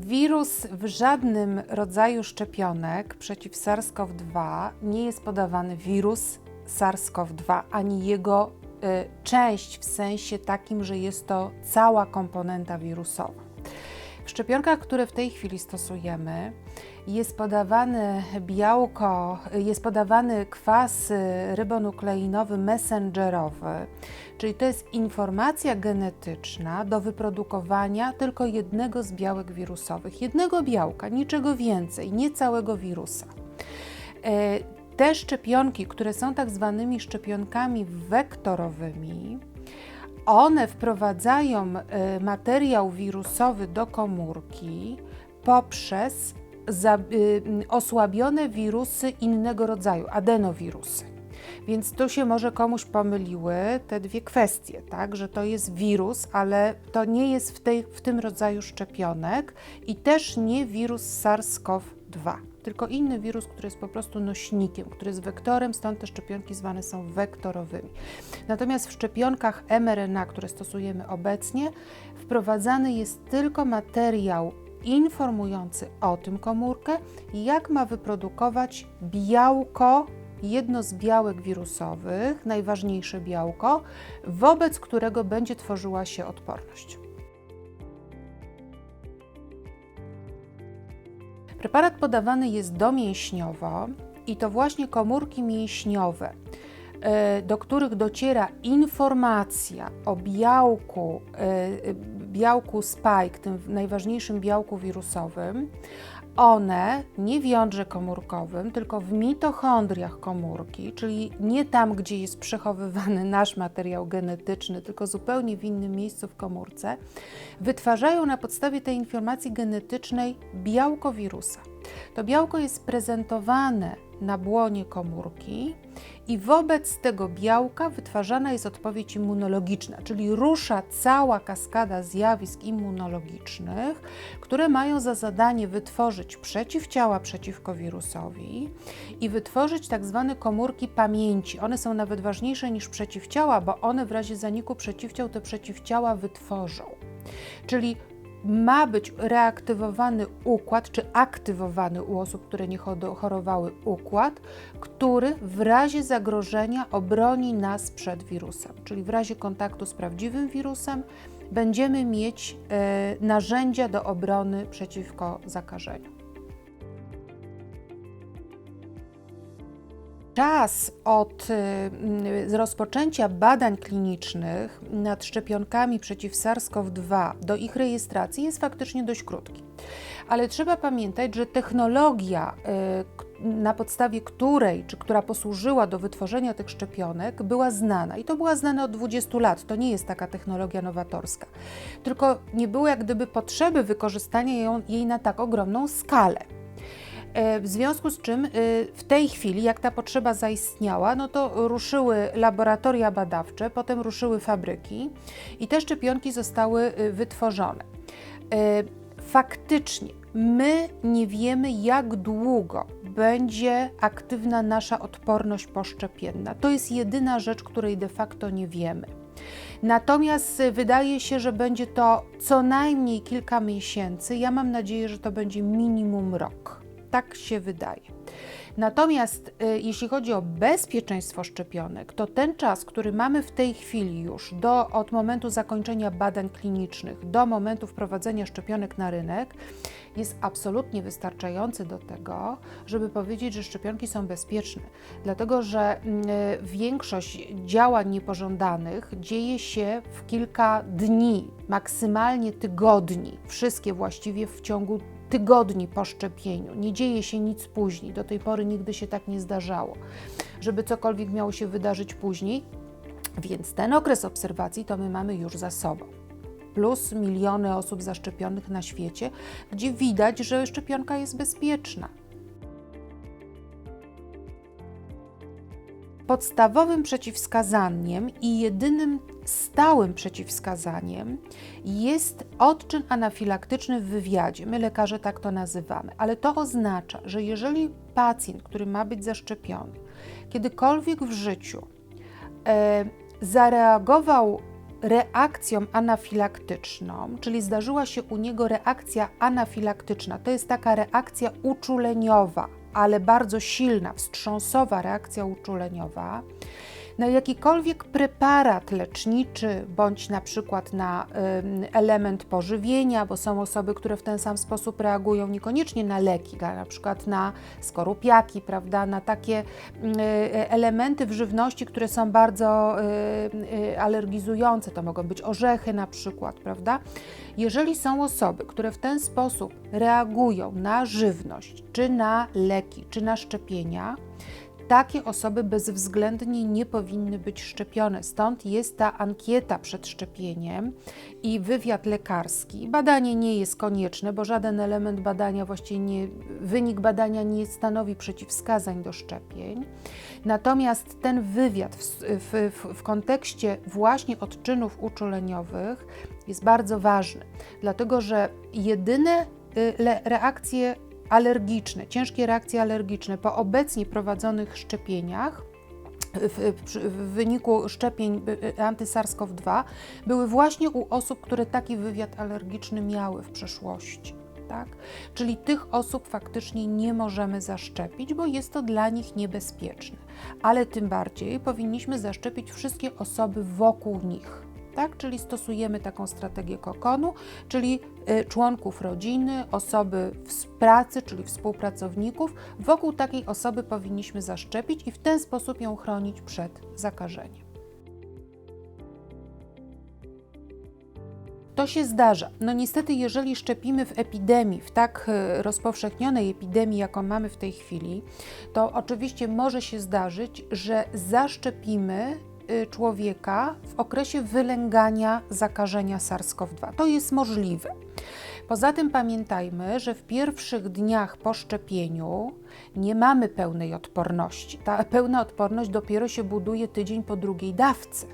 Wirus w żadnym rodzaju szczepionek przeciw SARS-CoV-2 nie jest podawany wirus SARS-CoV-2 ani jego y, część w sensie takim, że jest to cała komponenta wirusowa. W szczepionkach, które w tej chwili stosujemy, jest podawany białko, jest podawany kwas rybonukleinowy messengerowy, czyli to jest informacja genetyczna do wyprodukowania tylko jednego z białek wirusowych, jednego białka, niczego więcej, nie całego wirusa. E, te szczepionki, które są tak zwanymi szczepionkami wektorowymi, one wprowadzają e, materiał wirusowy do komórki poprzez y, osłabione wirusy innego rodzaju, adenowirusy. Więc tu się może komuś pomyliły te dwie kwestie, tak? że to jest wirus, ale to nie jest w, tej, w tym rodzaju szczepionek i też nie wirus SARS-CoV-2, tylko inny wirus, który jest po prostu nośnikiem, który jest wektorem, stąd te szczepionki zwane są wektorowymi. Natomiast w szczepionkach mRNA, które stosujemy obecnie, wprowadzany jest tylko materiał informujący o tym komórkę, jak ma wyprodukować białko, jedno z białek wirusowych, najważniejsze białko, wobec którego będzie tworzyła się odporność. Preparat podawany jest domięśniowo i to właśnie komórki mięśniowe E, do których dociera informacja o białku, e, białku spike, tym najważniejszym białku wirusowym, one nie w jądrze komórkowym, tylko w mitochondriach komórki, czyli nie tam, gdzie jest przechowywany nasz materiał genetyczny, tylko zupełnie w innym miejscu w komórce, wytwarzają na podstawie tej informacji genetycznej białko wirusa. To białko jest prezentowane na błonie komórki i wobec tego białka wytwarzana jest odpowiedź immunologiczna, czyli rusza cała kaskada zjawisk immunologicznych, które mają za zadanie wytworzyć przeciwciała przeciwko wirusowi i wytworzyć tak zwane komórki pamięci. One są nawet ważniejsze niż przeciwciała, bo one w razie zaniku przeciwciał te przeciwciała wytworzą. Czyli ma być reaktywowany układ, czy aktywowany u osób, które nie chorowały układ, który w razie zagrożenia obroni nas przed wirusem, czyli w razie kontaktu z prawdziwym wirusem będziemy mieć e, narzędzia do obrony przeciwko zakażeniu. Czas od y, rozpoczęcia badań klinicznych nad szczepionkami przeciw SARS-CoV-2 do ich rejestracji jest faktycznie dość krótki. Ale trzeba pamiętać, że technologia, y, na podstawie której, czy która posłużyła do wytworzenia tych szczepionek, była znana. I to była znana od 20 lat. To nie jest taka technologia nowatorska. Tylko nie było jak gdyby potrzeby wykorzystania jej na tak ogromną skalę. E, w związku z czym e, w tej chwili, jak ta potrzeba zaistniała, no to ruszyły laboratoria badawcze, potem ruszyły fabryki i te szczepionki zostały e, wytworzone. Faktycznie my nie wiemy, jak długo będzie aktywna nasza odporność poszczepienna. To jest jedyna rzecz, której de facto nie wiemy. Natomiast wydaje się, że będzie to co najmniej kilka miesięcy. Ja mam nadzieję, że to będzie minimum rok. Tak się wydaje. Natomiast y, jeśli chodzi o bezpieczeństwo szczepionek, to ten czas, który mamy w tej chwili już do, od momentu zakończenia badań klinicznych do momentu wprowadzenia szczepionek na rynek, jest absolutnie wystarczający do tego, żeby powiedzieć, że szczepionki są bezpieczne. Dlatego, że y, większość działań niepożądanych dzieje się w kilka dni, maksymalnie tygodni, wszystkie właściwie w ciągu tygodni po szczepieniu. Nie dzieje się nic później. Do tej pory nigdy się tak nie zdarzało, żeby cokolwiek miało się wydarzyć później. Więc ten okres obserwacji to my mamy już za sobą. Plus miliony osób zaszczepionych na świecie, gdzie widać, że szczepionka jest bezpieczna. Podstawowym przeciwwskazaniem i jedynym stałym przeciwwskazaniem jest odczyn anafilaktyczny w wywiadzie. My lekarze tak to nazywamy, ale to oznacza, że jeżeli pacjent, który ma być zaszczepiony, kiedykolwiek w życiu e, zareagował reakcją anafilaktyczną, czyli zdarzyła się u niego reakcja anafilaktyczna. To jest taka reakcja uczuleniowa, ale bardzo silna, wstrząsowa reakcja uczuleniowa na jakikolwiek preparat leczniczy, bądź na przykład na element pożywienia, bo są osoby, które w ten sam sposób reagują, niekoniecznie na leki, na przykład na skorupiaki, prawda, na takie y, elementy w żywności, które są bardzo y, alergizujące, to mogą być orzechy na przykład, prawda. Jeżeli są osoby, które w ten sposób reagują na żywność, czy na leki, czy na szczepienia, takie osoby bezwzględnie nie powinny być szczepione. Stąd jest ta ankieta przed szczepieniem i wywiad lekarski. Badanie nie jest konieczne, bo żaden element badania, właściwie nie, wynik badania nie stanowi przeciwwskazań do szczepień. Natomiast ten wywiad w, w, w, w kontekście właśnie odczynów uczuleniowych jest bardzo ważny, dlatego że jedyne y, reakcje alergiczne, ciężkie reakcje alergiczne po obecnie prowadzonych szczepieniach w, w, wyniku szczepień anty-SARS-CoV-2 były właśnie u osób, które taki wywiad alergiczny miały w przeszłości. Tak? Czyli tych osób faktycznie nie możemy zaszczepić, bo jest to dla nich niebezpieczne. Ale tym bardziej powinniśmy zaszczepić wszystkie osoby wokół nich tak? Czyli stosujemy taką strategię kokonu, czyli y, członków rodziny, osoby w pracy, czyli współpracowników. Wokół takiej osoby powinniśmy zaszczepić i w ten sposób ją chronić przed zakażeniem. To się zdarza. No niestety, jeżeli szczepimy w epidemii, w tak y, rozpowszechnionej epidemii, jaką mamy w tej chwili, to oczywiście może się zdarzyć, że zaszczepimy człowieka w okresie wylęgania zakażenia SARS-CoV-2. To jest możliwe. Poza tym pamiętajmy, że w pierwszych dniach po szczepieniu nie mamy pełnej odporności. Ta pełna odporność dopiero się buduje tydzień po drugiej dawce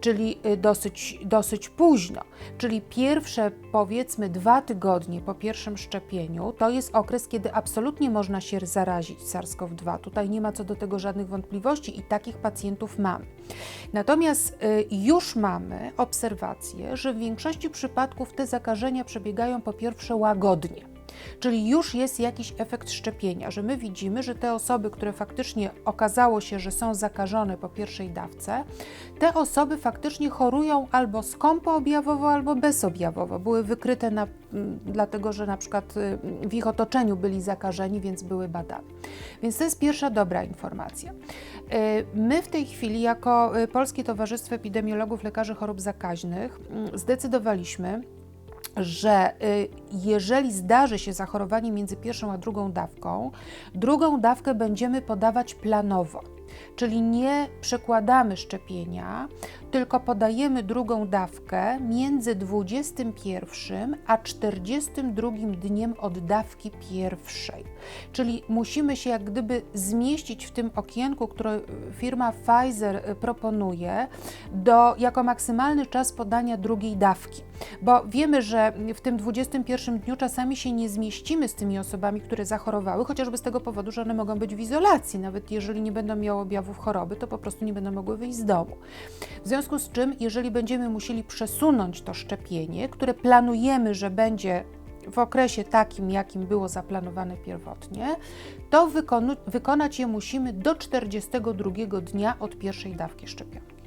czyli y, dosyć, dosyć późno. Czyli pierwsze powiedzmy dwa tygodnie po pierwszym szczepieniu to jest okres, kiedy absolutnie można się zarazić SARS-CoV-2. Tutaj nie ma co do tego żadnych wątpliwości i takich pacjentów mamy. Natomiast y, już mamy obserwację, że w większości przypadków te zakażenia przebiegają po pierwsze łagodnie. Czyli już jest jakiś efekt szczepienia, że my widzimy, że te osoby, które faktycznie okazało się, że są zakażone po pierwszej dawce, te osoby faktycznie chorują albo skąpoobjawowo, albo bezobjawowo. Były wykryte na, dlatego, że na przykład y, w ich otoczeniu byli zakażeni, więc były badane. Więc to jest pierwsza dobra informacja. Y, my w tej chwili, jako y, Polskie Towarzystwo Epidemiologów Lekarzy Chorób Zakaźnych, zdecydowaliśmy, że y, jeżeli zdarzy się zachorowanie między pierwszą a drugą dawką, drugą dawkę będziemy podawać planowo. Czyli nie przekładamy szczepienia, tylko podajemy drugą dawkę między 21 a 42 dniem od dawki pierwszej. Czyli musimy się jak gdyby zmieścić w tym okienku, które firma Pfizer proponuje, do, jako maksymalny czas podania drugiej dawki. Bo wiemy, że w tym 21 dniu czasami się nie zmieścimy z tymi osobami, które zachorowały, chociażby z tego powodu, że one mogą być w izolacji, nawet jeżeli nie będą miały objawów choroby, to po prostu nie będą mogły wyjść z domu. W związku z czym, jeżeli będziemy musieli przesunąć to szczepienie, które planujemy, że będzie w okresie takim, jakim było zaplanowane pierwotnie, to wykonać je musimy do 42 dnia od pierwszej dawki szczepionki.